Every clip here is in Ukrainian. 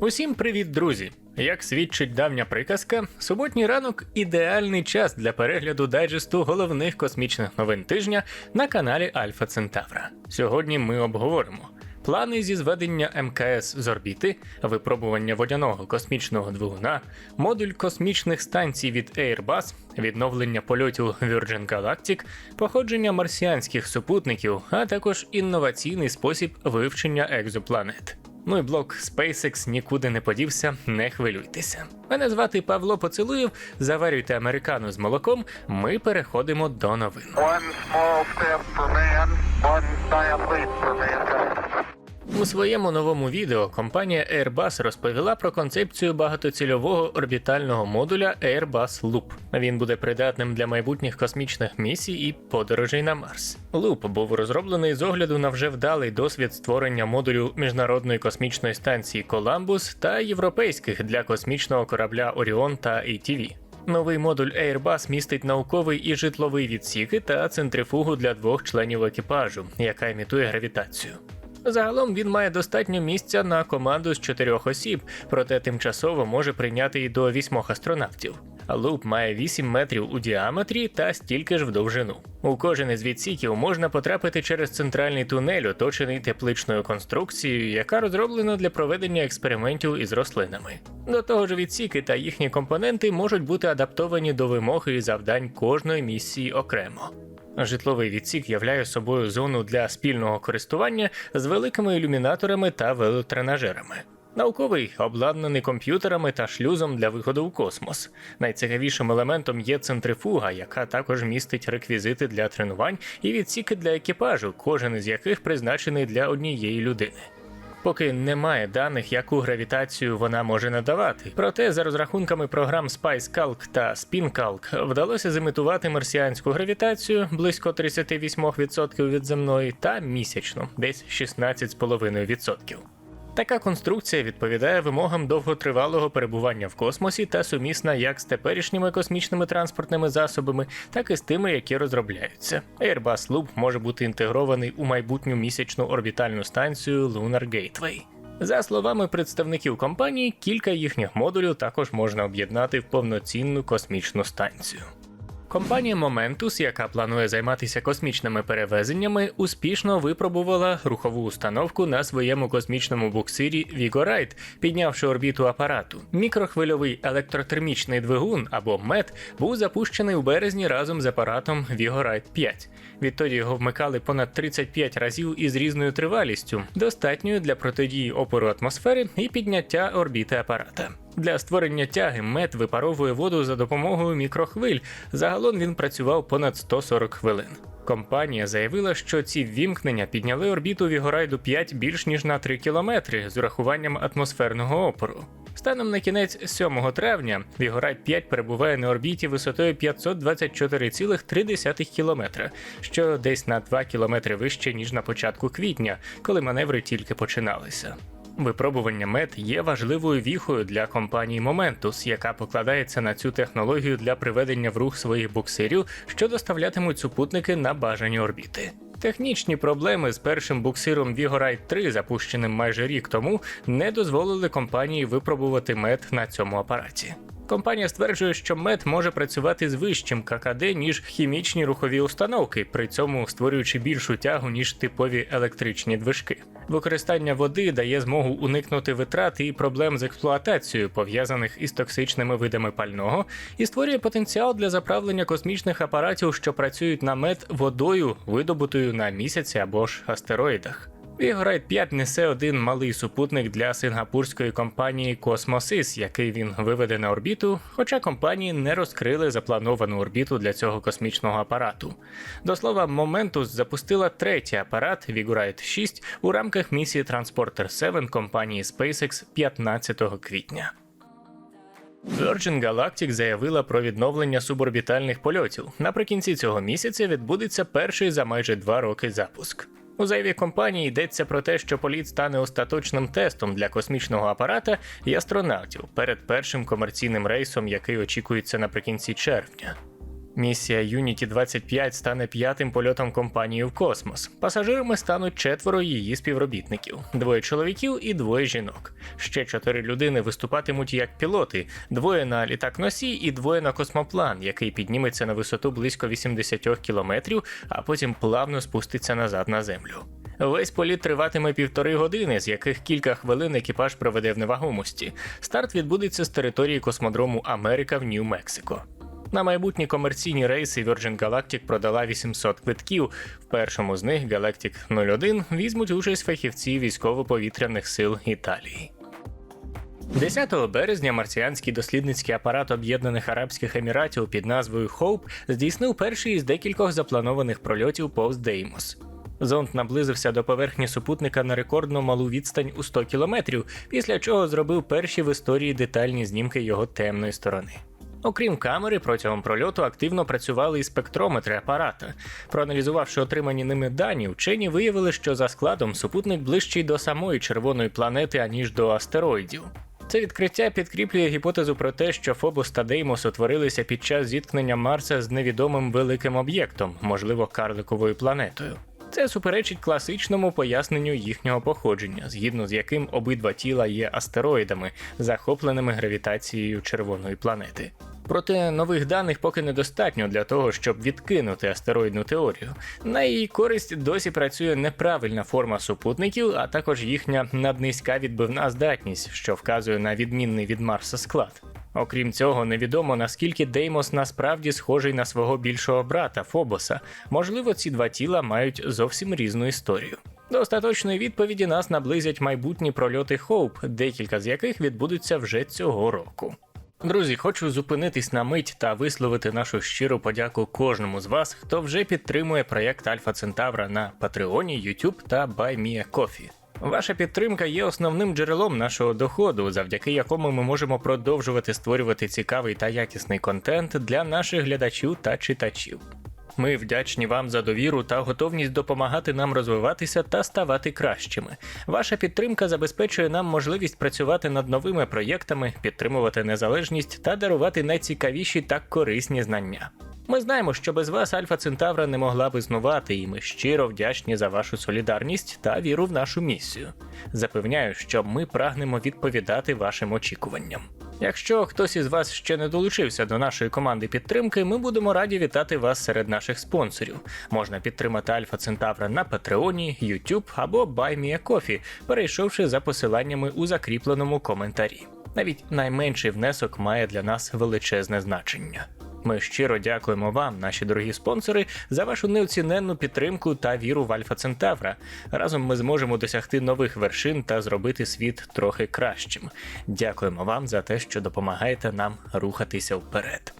Усім привіт, друзі! Як свідчить давня приказка, суботній ранок ідеальний час для перегляду дайджесту головних космічних новин тижня на каналі Альфа Центавра. Сьогодні ми обговоримо плани зі зведення МКС з орбіти, випробування водяного космічного двигуна, модуль космічних станцій від Airbus, відновлення польотів Virgin Galactic, походження марсіанських супутників, а також інноваційний спосіб вивчення екзопланет. Ну і блок SpaceX нікуди не подівся, не хвилюйтеся. Мене звати Павло Поцілуєв. Заварюйте американу з молоком. Ми переходимо до новин. One small step for man, one giant leap for mankind. У своєму новому відео компанія Airbus розповіла про концепцію багатоцільового орбітального модуля Airbus Loop. Він буде придатним для майбутніх космічних місій і подорожей на Марс. Loop був розроблений з огляду на вже вдалий досвід створення модулю міжнародної космічної станції Коламбус та європейських для космічного корабля Оріон та ATV. Новий модуль Airbus містить науковий і житловий відсіки та центрифугу для двох членів екіпажу, яка імітує гравітацію. Загалом він має достатньо місця на команду з чотирьох осіб, проте тимчасово може прийняти і до вісьмох астронавтів. Луп має 8 метрів у діаметрі та стільки ж в довжину. У кожен із відсіків можна потрапити через центральний тунель, оточений тепличною конструкцією, яка розроблена для проведення експериментів із рослинами. До того ж, відсіки та їхні компоненти можуть бути адаптовані до вимог і завдань кожної місії окремо. Житловий відсік являє собою зону для спільного користування з великими ілюмінаторами та велотренажерами. Науковий обладнаний комп'ютерами та шлюзом для виходу у космос. Найцікавішим елементом є центрифуга, яка також містить реквізити для тренувань і відсіки для екіпажу, кожен із яких призначений для однієї людини. Поки немає даних, яку гравітацію вона може надавати. Проте, за розрахунками програм SpiceCalc та SpinCalc, вдалося зимітувати марсіанську гравітацію близько 38% від земної та місячну, десь 16,5%. Така конструкція відповідає вимогам довготривалого перебування в космосі та сумісна як з теперішніми космічними транспортними засобами, так і з тими, які розробляються. Airbus Loop може бути інтегрований у майбутню місячну орбітальну станцію Lunar Gateway. За словами представників компанії, кілька їхніх модулів також можна об'єднати в повноцінну космічну станцію. Компанія Momentus, яка планує займатися космічними перевезеннями, успішно випробувала рухову установку на своєму космічному буксирі Vigoride, піднявши орбіту апарату. Мікрохвильовий електротермічний двигун або МЕТ був запущений у березні разом з апаратом Vigoride 5. Відтоді його вмикали понад 35 разів із різною тривалістю, достатньою для протидії опору атмосфери і підняття орбіти апарата. Для створення тяги мед випаровує воду за допомогою мікрохвиль. Загалом він працював понад 140 хвилин. Компанія заявила, що ці ввімкнення підняли орбіту Вігорайду 5 більш ніж на 3 кілометри з урахуванням атмосферного опору. Станом на кінець 7 травня Вігорайд 5 перебуває на орбіті висотою 524,3 кілометра, що десь на 2 кілометри вище ніж на початку квітня, коли маневри тільки починалися. Випробування мед є важливою віхою для компанії Momentus, яка покладається на цю технологію для приведення в рух своїх буксирів, що доставлятимуть супутники на бажані орбіти. Технічні проблеми з першим буксиром Vigoride 3, запущеним майже рік тому, не дозволили компанії випробувати мед на цьому апараті. Компанія стверджує, що мед може працювати з вищим ККД, ніж хімічні рухові установки, при цьому створюючи більшу тягу, ніж типові електричні движки. Використання води дає змогу уникнути витрат і проблем з експлуатацією, пов'язаних із токсичними видами пального, і створює потенціал для заправлення космічних апаратів, що працюють на мед водою, видобутою на місяці або ж астероїдах. Vigoride 5 несе один малий супутник для сингапурської компанії Cosmosis, який він виведе на орбіту, хоча компанії не розкрили заплановану орбіту для цього космічного апарату. До слова, Momentus запустила третій апарат Vigoride 6 у рамках місії Transporter 7 компанії SpaceX 15 квітня. Virgin Galactic заявила про відновлення суборбітальних польотів. Наприкінці цього місяця відбудеться перший за майже два роки запуск. У заяві компанії йдеться про те, що політ стане остаточним тестом для космічного апарата і астронавтів перед першим комерційним рейсом, який очікується наприкінці червня. Місія Unity 25 стане п'ятим польотом компанії в космос. Пасажирами стануть четверо її співробітників: двоє чоловіків і двоє жінок. Ще чотири людини виступатимуть як пілоти: двоє на літак носій і двоє на космоплан, який підніметься на висоту близько 80 кілометрів, а потім плавно спуститься назад на землю. Весь політ триватиме півтори години, з яких кілька хвилин екіпаж проведе в невагомості. Старт відбудеться з території космодрому Америка в Нью-Мексико. На майбутні комерційні рейси Virgin Galactic продала 800 квитків. В першому з них Galactic 01 візьмуть участь фахівці військово-повітряних сил Італії. 10 березня марсіанський дослідницький апарат Об'єднаних Арабських Еміратів під назвою Хоуп здійснив перший із декількох запланованих прольотів повз Деймос. Зонд наблизився до поверхні супутника на рекордно малу відстань у 100 кілометрів, після чого зробив перші в історії детальні знімки його темної сторони. Окрім камери, протягом прольоту активно працювали і спектрометри апарата. Проаналізувавши отримані ними дані, вчені виявили, що за складом супутник ближчий до самої червоної планети, аніж до астероїдів. Це відкриття підкріплює гіпотезу про те, що Фобос та Деймос утворилися під час зіткнення Марса з невідомим великим об'єктом, можливо, карликовою планетою. Це суперечить класичному поясненню їхнього походження, згідно з яким обидва тіла є астероїдами, захопленими гравітацією червоної планети. Проте нових даних поки недостатньо для того, щоб відкинути астероїдну теорію. На її користь досі працює неправильна форма супутників, а також їхня наднизька відбивна здатність, що вказує на відмінний від Марса склад. Окрім цього, невідомо наскільки Деймос насправді схожий на свого більшого брата Фобоса. Можливо, ці два тіла мають зовсім різну історію. До остаточної відповіді нас наблизять майбутні прольоти Хоуп, декілька з яких відбудуться вже цього року. Друзі, хочу зупинитись на мить та висловити нашу щиру подяку кожному з вас, хто вже підтримує проєкт Альфа Центавра на Патреоні, YouTube та BuyMeACoffee. Ваша підтримка є основним джерелом нашого доходу, завдяки якому ми можемо продовжувати створювати цікавий та якісний контент для наших глядачів та читачів. Ми вдячні вам за довіру та готовність допомагати нам розвиватися та ставати кращими. Ваша підтримка забезпечує нам можливість працювати над новими проєктами, підтримувати незалежність та дарувати найцікавіші та корисні знання. Ми знаємо, що без вас Альфа Центавра не могла б існувати, і ми щиро вдячні за вашу солідарність та віру в нашу місію. Запевняю, що ми прагнемо відповідати вашим очікуванням. Якщо хтось із вас ще не долучився до нашої команди підтримки, ми будемо раді вітати вас серед наших спонсорів. Можна підтримати Альфа Центавра на Патреоні, YouTube або BuyMeACoffee, перейшовши за посиланнями у закріпленому коментарі. Навіть найменший внесок має для нас величезне значення. Ми щиро дякуємо вам, наші дорогі спонсори, за вашу неоціненну підтримку та віру в Альфа Центавра. Разом ми зможемо досягти нових вершин та зробити світ трохи кращим. Дякуємо вам за те, що допомагаєте нам рухатися вперед.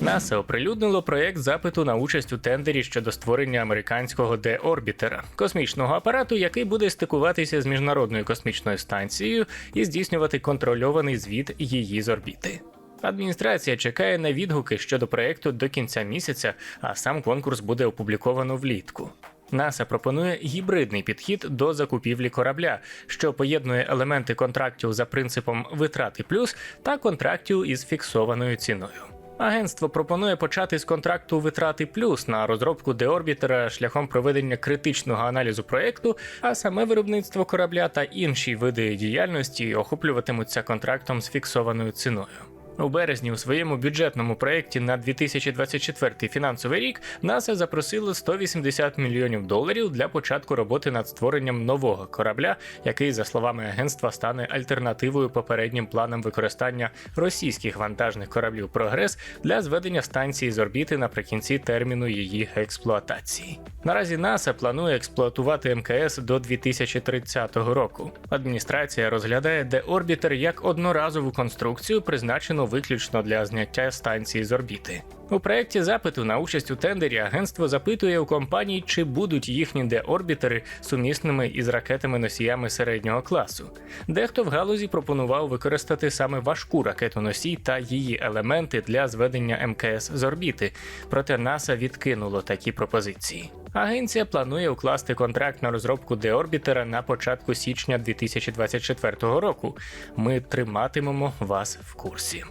НАСА оприлюднило проєкт запиту на участь у тендері щодо створення американського де-орбітера, космічного апарату, який буде стикуватися з міжнародною космічною станцією і здійснювати контрольований звіт її з орбіти. Адміністрація чекає на відгуки щодо проєкту до кінця місяця, а сам конкурс буде опубліковано влітку. НАСА пропонує гібридний підхід до закупівлі корабля, що поєднує елементи контрактів за принципом витрати плюс та контрактів із фіксованою ціною. Агентство пропонує почати з контракту витрати плюс на розробку деорбітера шляхом проведення критичного аналізу проєкту, а саме виробництво корабля та інші види діяльності охоплюватимуться контрактом з фіксованою ціною. У березні у своєму бюджетному проєкті на 2024 фінансовий рік НАСА запросило 180 мільйонів доларів для початку роботи над створенням нового корабля, який, за словами агентства, стане альтернативою попереднім планам використання російських вантажних кораблів Прогрес для зведення станції з орбіти наприкінці терміну її експлуатації. Наразі НАСА планує експлуатувати МКС до 2030 року. Адміністрація розглядає деорбітер як одноразову конструкцію, призначену виключно для зняття станції з орбіти. У проєкті запиту на участь у тендері агентство запитує у компаній, чи будуть їхні деорбітери сумісними із ракетами-носіями середнього класу. Дехто в галузі пропонував використати саме важку ракету-носій та її елементи для зведення МКС з орбіти, проте НАСА відкинуло такі пропозиції. Агенція планує укласти контракт на розробку деорбітера на початку січня 2024 року. Ми триматимемо вас в курсі.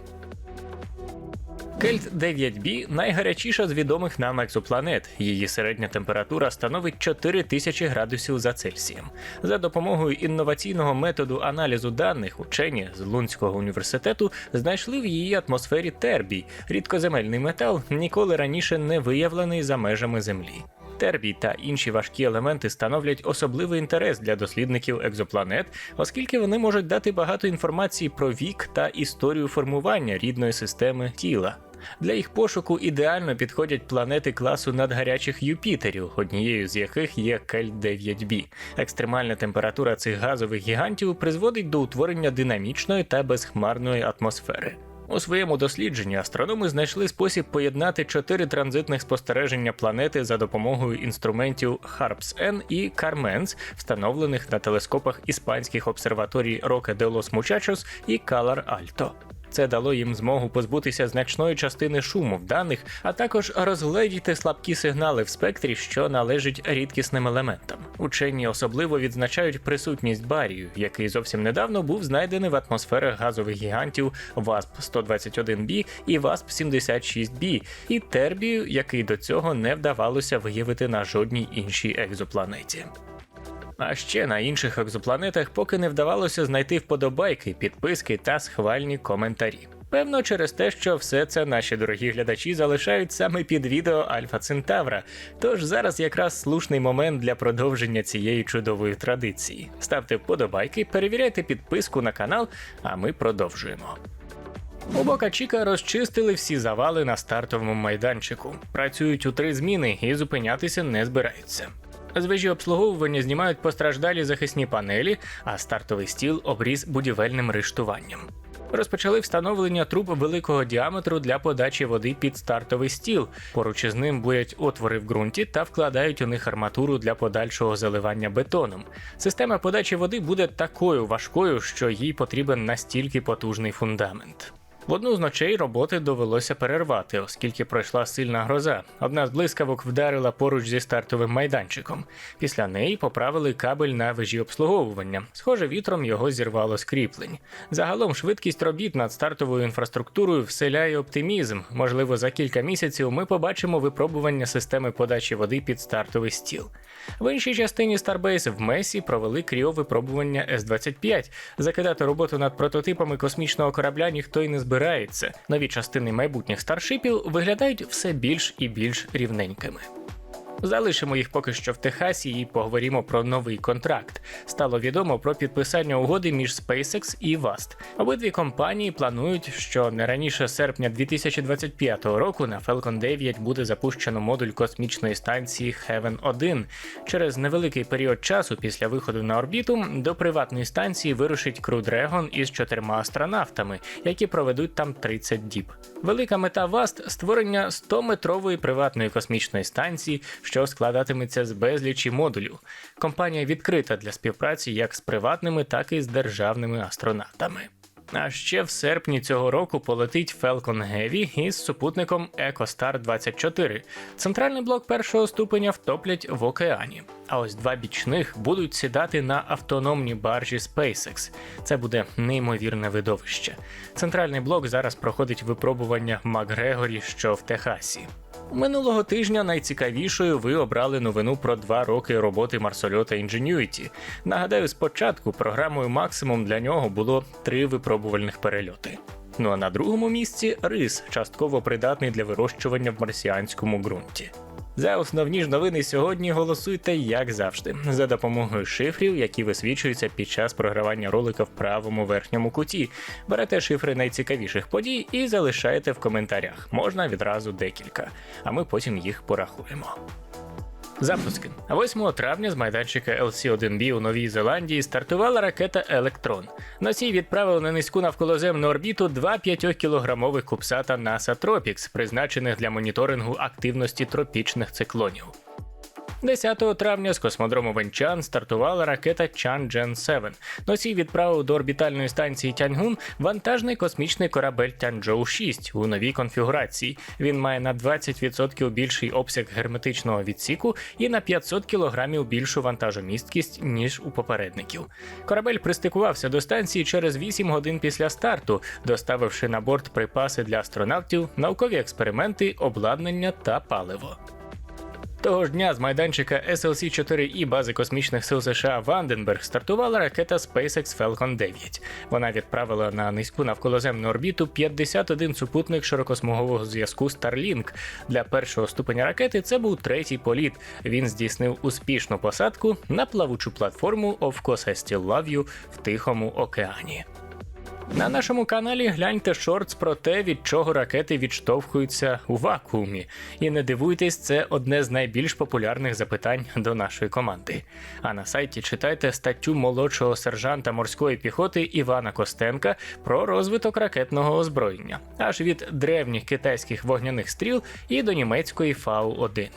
Кельт 9b найгарячіша з відомих нам екзопланет. Її середня температура становить 4000 градусів за Цельсієм. За допомогою інноваційного методу аналізу даних учені з Лунського університету знайшли в її атмосфері тербій, рідкоземельний метал, ніколи раніше не виявлений за межами Землі. Тербій та інші важкі елементи становлять особливий інтерес для дослідників екзопланет, оскільки вони можуть дати багато інформації про вік та історію формування рідної системи тіла. Для їх пошуку ідеально підходять планети класу надгарячих Юпітерів, однією з яких є Кель 9b. Екстремальна температура цих газових гігантів призводить до утворення динамічної та безхмарної атмосфери. У своєму дослідженні астрономи знайшли спосіб поєднати чотири транзитних спостереження планети за допомогою інструментів HARPS-N і CARMENS, встановлених на телескопах іспанських обсерваторій Roque de los Muchachos і Calar Alto. Це дало їм змогу позбутися значної частини шуму в даних, а також розгледіти слабкі сигнали в спектрі, що належать рідкісним елементам. Учені особливо відзначають присутність барію, який зовсім недавно був знайдений в атмосферах газових гігантів WASP-121b і WASP-76b, і тербію, який до цього не вдавалося виявити на жодній іншій екзопланеті. А ще на інших екзопланетах поки не вдавалося знайти вподобайки, підписки та схвальні коментарі. Певно, через те, що все це наші дорогі глядачі залишають саме під відео Альфа Центавра. Тож зараз якраз слушний момент для продовження цієї чудової традиції. Ставте вподобайки, перевіряйте підписку на канал, а ми продовжуємо. У Бока Чіка розчистили всі завали на стартовому майданчику. Працюють у три зміни і зупинятися не збираються. З вежі обслуговування знімають постраждалі захисні панелі, а стартовий стіл обріз будівельним рештуванням. Розпочали встановлення труб великого діаметру для подачі води під стартовий стіл. Поруч із ним бурять отвори в ґрунті та вкладають у них арматуру для подальшого заливання бетоном. Система подачі води буде такою важкою, що їй потрібен настільки потужний фундамент. В одну з ночей роботи довелося перервати, оскільки пройшла сильна гроза. Одна з блискавок вдарила поруч зі стартовим майданчиком. Після неї поправили кабель на вежі обслуговування. Схоже, вітром його зірвало з кріплень. Загалом швидкість робіт над стартовою інфраструктурою вселяє оптимізм. Можливо, за кілька місяців ми побачимо випробування системи подачі води під стартовий стіл. В іншій частині Starbase в Месі провели кріовипробування С-25. Закидати роботу над прототипами космічного корабля ніхто й не збирається. Нові частини майбутніх старшипів виглядають все більш і більш рівненькими. Залишимо їх поки що в Техасі і поговоримо про новий контракт. Стало відомо про підписання угоди між SpaceX і VAST. Обидві компанії планують, що не раніше серпня 2025 року на Falcon 9 буде запущено модуль космічної станції Heaven 1. Через невеликий період часу після виходу на орбіту до приватної станції вирушить Crew Dragon із чотирма астронавтами, які проведуть там 30 діб. Велика мета VAST – створення 100-метрової приватної космічної станції що складатиметься з безлічі модулів. Компанія відкрита для співпраці як з приватними, так і з державними астронавтами. А ще в серпні цього року полетить Falcon Heavy із супутником EcoStar 24. Центральний блок першого ступеня втоплять в океані. А ось два бічних будуть сідати на автономні баржі SpaceX. Це буде неймовірне видовище. Центральний блок зараз проходить випробування Макгрегорі, що в Техасі. Минулого тижня найцікавішою ви обрали новину про два роки роботи марсольота Ingenuity. Нагадаю, спочатку програмою максимум для нього було три випробувальних перельоти. Ну а на другому місці рис, частково придатний для вирощування в марсіанському ґрунті. За основні ж новини сьогодні голосуйте, як завжди, за допомогою шифрів, які висвічуються під час програвання ролика в правому верхньому куті. Берете шифри найцікавіших подій і залишаєте в коментарях. Можна відразу декілька, а ми потім їх порахуємо. Запуски 8 травня з майданчика LC-1B у Новій Зеландії стартувала ракета Електрон. Носій відправив на низьку навколоземну орбіту два 5-кілограмових кубсата NASA Tropics, призначених для моніторингу активності тропічних циклонів. 10 травня з космодрому Венчан стартувала ракета Chang'e 7. Носій відправив до орбітальної станції Тяньгун вантажний космічний корабель Тяньчжоу 6 у новій конфігурації. Він має на 20% більший обсяг герметичного відсіку і на 500 кг більшу вантажомісткість ніж у попередників. Корабель пристикувався до станції через 8 годин після старту, доставивши на борт припаси для астронавтів, наукові експерименти, обладнання та паливо. Того ж дня з майданчика SLC-4E бази космічних сил США Ванденберг стартувала ракета SpaceX Falcon 9. Вона відправила на низьку навколоземну орбіту 51 супутник широкосмугового зв'язку Starlink. Для першого ступеня ракети це був третій політ. Він здійснив успішну посадку на плавучу платформу Of Course Love You в Тихому океані. На нашому каналі гляньте шортс про те, від чого ракети відштовхуються у вакуумі. І не дивуйтесь, це одне з найбільш популярних запитань до нашої команди. А на сайті читайте статтю молодшого сержанта морської піхоти Івана Костенка про розвиток ракетного озброєння, аж від древніх китайських вогняних стріл і до німецької Фау-1.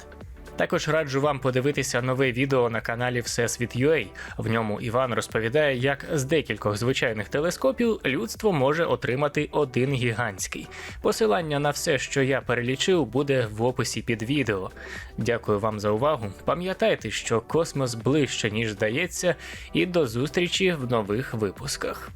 Також раджу вам подивитися нове відео на каналі Всесвіт.UA. В ньому Іван розповідає, як з декількох звичайних телескопів людство може отримати один гігантський. Посилання на все, що я перелічив, буде в описі під відео. Дякую вам за увагу. Пам'ятайте, що космос ближче ніж здається, і до зустрічі в нових випусках.